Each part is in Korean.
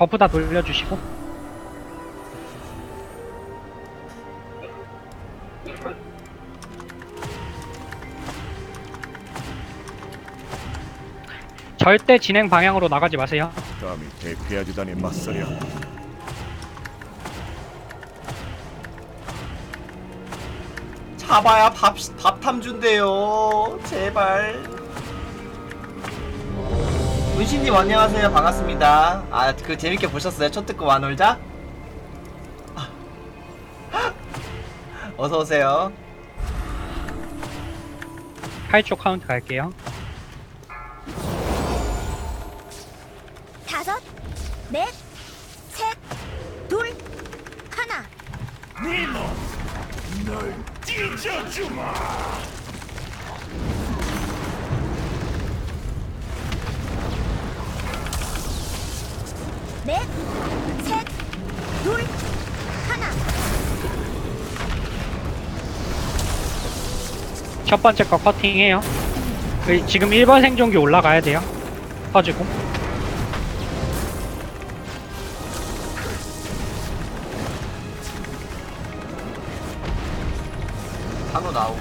버프 다 돌려주시고 절대 진행 방향으로 나가지 마세요 감히 대피하지단에 맞서려 잡아야 밥, 밥 탐 준대요. 제발. 문신님 안녕하세요. 반갑습니다. 아, 그 재밌게 보셨어요? 첫 듣고 와놀자? 어서오세요. 8초 카운트 갈게요 다섯, 넷, 셋, 둘, 하나. 넷, 첫 번째 거 커팅해요. 그 지금 1번 생존기 올라가야 돼요. 터지고. 한우 나오고.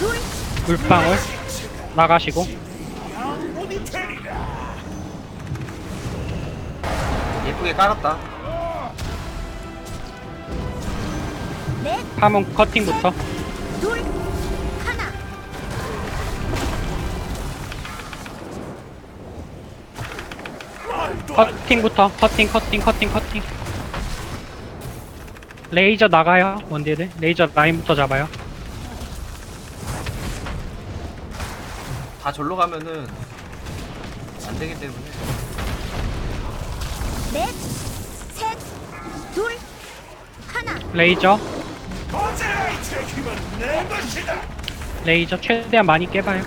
둘, 물방울. 나가시고. 예쁘게 깔았다. 파문 커팅부터. 둘, 하나. 커팅부터. 커팅 커팅 커팅 커팅. 레이저 나가요. 원딜들? 레이저 라인부터 잡아요. 다 절로 가면은 안 되기 때문에. 넷, 셋, 둘, 하나. 레이저 레이저 최대한 많이 깨봐요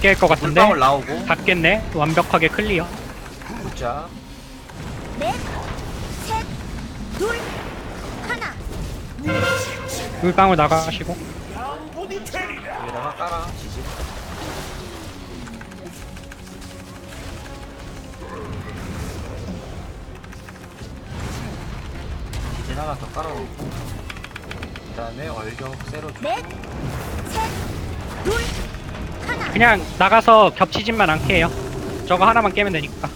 다깰것 같은데 물방울 나오고. 다 깼네 완벽하게 클리어 자, 넷, 셋, 둘, 하나. 물방울 나가시고 여기다가 깔아. 지진 하나 더 깔아놓고. 그 다음에 얼격 세로 주고. 넷, 셋, 둘, 하나. 그냥 나가서 겹치지만 않게 해요 저거 하나만 깨면 되니까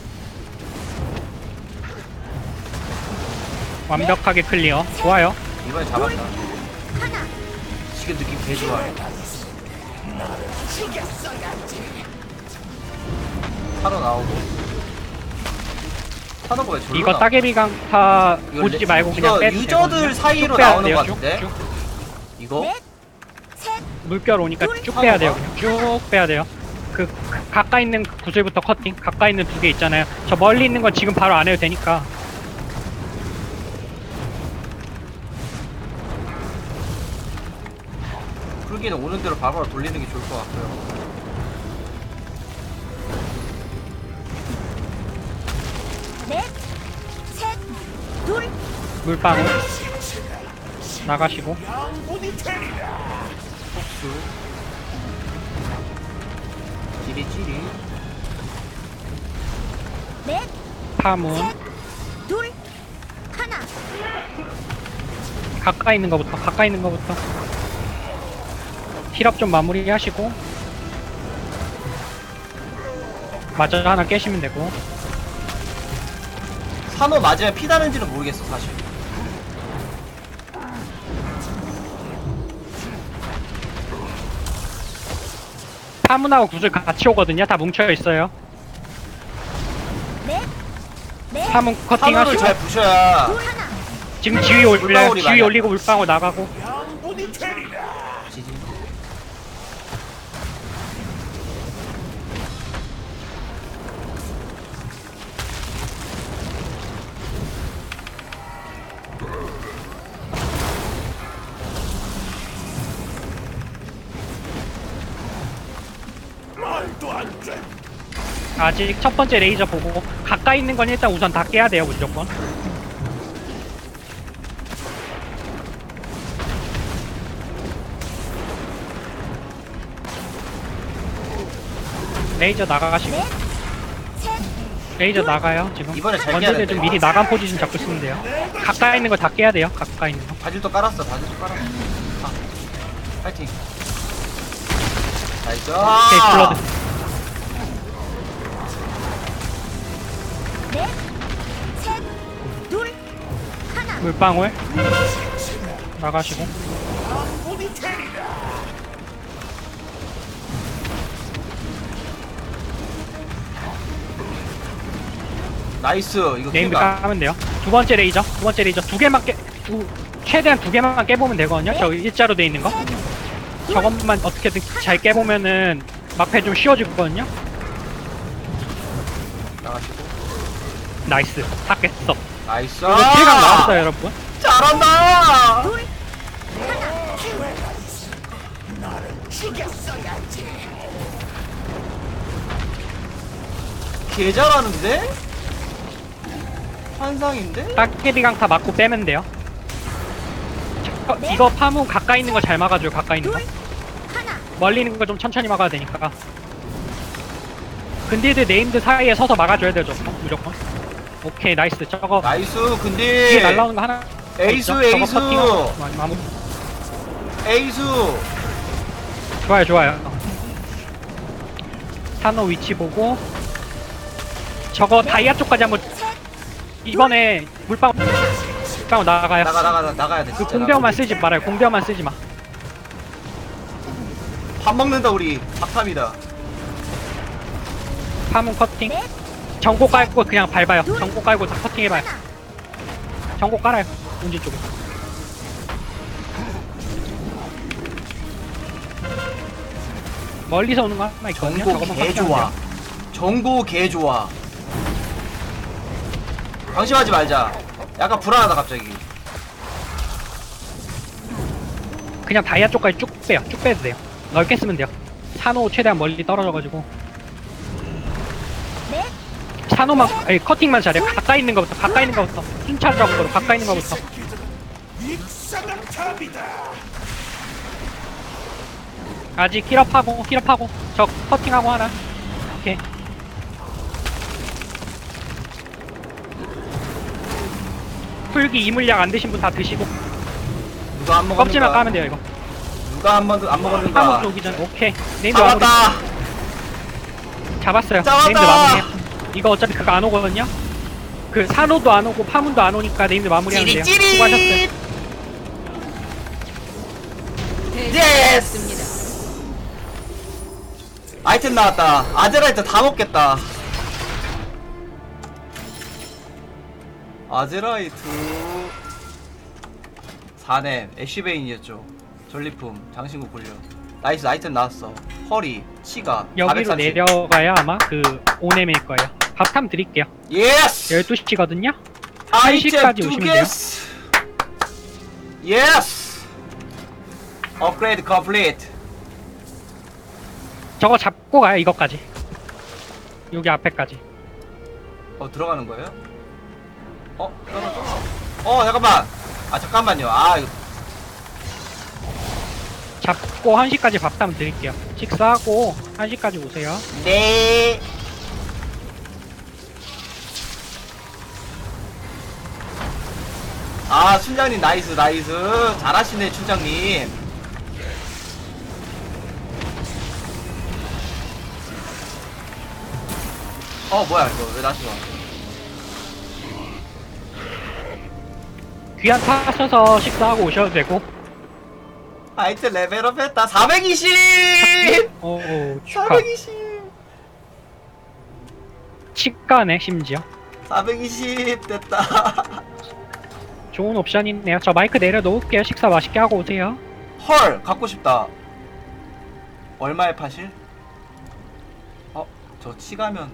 완벽하게 클리어 좋아요 이번에 잡았다. 하나. 지금 느낌 개 좋아요. 타로 나오고. 타로가 왜 절로 이거? 따개비 강타 이거 보지 레- 말고 그냥 이거 빼도 유저들. 사이로 나오는 쭉, 같은데? 쭉. 이거? 물결 오니까 둘, 쭉 빼야 돼요? 그냥 쭉 빼야 돼요 그 가- 가까이 있는 구슬부터 커팅 가까이 있는 두 개 있잖아요 저 멀리 있는 건 지금 바로 안 해도 되니까 그러기에는 오는 대로 바로바로 돌리는 게 좋을 것 같고요. 물방울 나가시고 폭수. 찌리찌리. 넷, 파문 셋, 둘, 하나. 가까이 있는 거부터 가까이 있는 거부터 힐업 좀 마무리 하시고 마저 하나 깨시면 되고 산호 맞으면 피 나는지는 모르겠어 사실. 파문하고 구슬 같이 오거든요. 다 뭉쳐 있어요. 넷, 넷, 파문 산호를 커팅하시고. 잘 부셔야. 지금 올려요 물방울이 지위 많이 올리고 물방울 나가고 아직 첫 번째 레이저 보고 가까이 있는 건 일단 우선 다 깨야 돼요 무조건. 레이저 나가시고. 레이저 나가요 지금. 이번에 잘 깨야 좀 돼. 미리 나간 포지션 잡고 있으면 돼요. 가까이 있는 거 다 깨야 돼요 가까이 있는 거. 바질도 깔았어 바질도 깔았어. 아 파이팅. 나이스. 오케이 블러드 넷, 셋, 둘, 하나. 물방울 나가시고. 나이스 이거 네임드 까면 돼요. 두 번째 레이저 두 번째 레이저. 두 개만 깨 두, 최대한 두 개만 깨보면 되거든요. 저 일자로 돼 있는 거. 저것만 어떻게든 잘 깨보면은 막패 좀 쉬워지거든요 나이스. 다 깼어. 나이스. 이거 킬각 나왔어요 여러분. 잘한다! 둘, 개 잘하는데? 환상인데? 딱끼리 강타 맞고 빼면 돼요. 저, 이거 파무 가까이 있는 거 잘 막아줘요 가까이 있는 거. 멀리 있는 거 좀 천천히 막아야 되니까. 근딜드 네임드 사이에 서서 막아줘야 저거 무조건 오케이 나이스. 저거 나이스 뒤에 근데 날라오는 거 하나 에이스, 있죠? 저거 에이스! 커팅하고 마- 마무리. 에이스. 좋아요 좋아요. 산호 위치 보고 저거 다이아 쪽까지 한번 이번에 물방울 물방울 나가요. 나가 나가 나- 나가야 돼 그 진짜. 공병만 쓰지 말아요. 공병만 쓰지 마. 밥 먹는다 우리. 밥탑이다. 파문 커팅 넷, 전고 깔고 그냥 밟아요. 전고 깔고 다 커팅해봐요. 전고 깔아요. 운지 쪽에. 멀리서 오는 거 하나 있거든요 정고 개 커팅하면 좋아. 돼요. 정고 개 좋아. 방심하지 말자. 약간 불안하다 갑자기. 그냥 다이아 쪽까지 쭉 빼요. 쭉 빼도 돼요. 넓게 쓰면 돼요. 산호 최대한 멀리 떨어져가지고. 넷, 산호만 아니 커팅만 잘해요 가까이 있는 거부터 가까이 있는 거부터. 순차적으로 가까이 있는 거부터. 아직 힐업하고 힐업하고 저 커팅하고 하나. 오케이. 풀기 이물약 안 드신 분 다 드시고. 누가 안 먹었는가? 껍질만 까면 돼요 이거. 누가 한 번도 안 먹었는가? 쏘기 전 오케이. 네임드 마무리 잡았다 잡았어요. 잡았다! 네임드 마무리 이거 어차피 그거 안 오거든요? 그 산호도 안 오고 파문도 안 오니까 네임드 마무리하면 돼요. 수고하셨어요. 예스 아이템 나왔다. 아제라이트 다 먹겠다. 아제라이트. 4렘 애쉬베인이었죠. 전리품 장신구 굴려 나이스 아이템 나왔어. 허리 치가 여기로 430. 내려가야 아마 그 오넴일 거예요 밥탐 드릴게요. 예스! 12시거든요? 아이템 1시까지 두 오시면 개. 돼요. 예스! 업그레이드 컴플리트. 저거 잡고 가요 이거까지. 여기 앞에까지. 어 들어가는 거예요? 어 떨어져 어 잠깐만. 아 잠깐만요. 아 이거. 잡고 1시까지 밥탐 드릴게요. 식사하고 1시까지 오세요. 네. 아, 춘장님 나이스, 나이스. 잘하시네, 춘장님. 어, 뭐야, 이거. 왜 다시 와? 귀한 타셔서 식사하고 오셔도 되고 아이템 레벨업 했다. 420! 오 오 축하 420! 치과네 심지어 420 됐다. 좋은 옵션이네요 저 마이크 내려놓을게요 식사 맛있게 하고 오세요 헐 갖고 싶다 얼마에 파실? 어? 저 치가면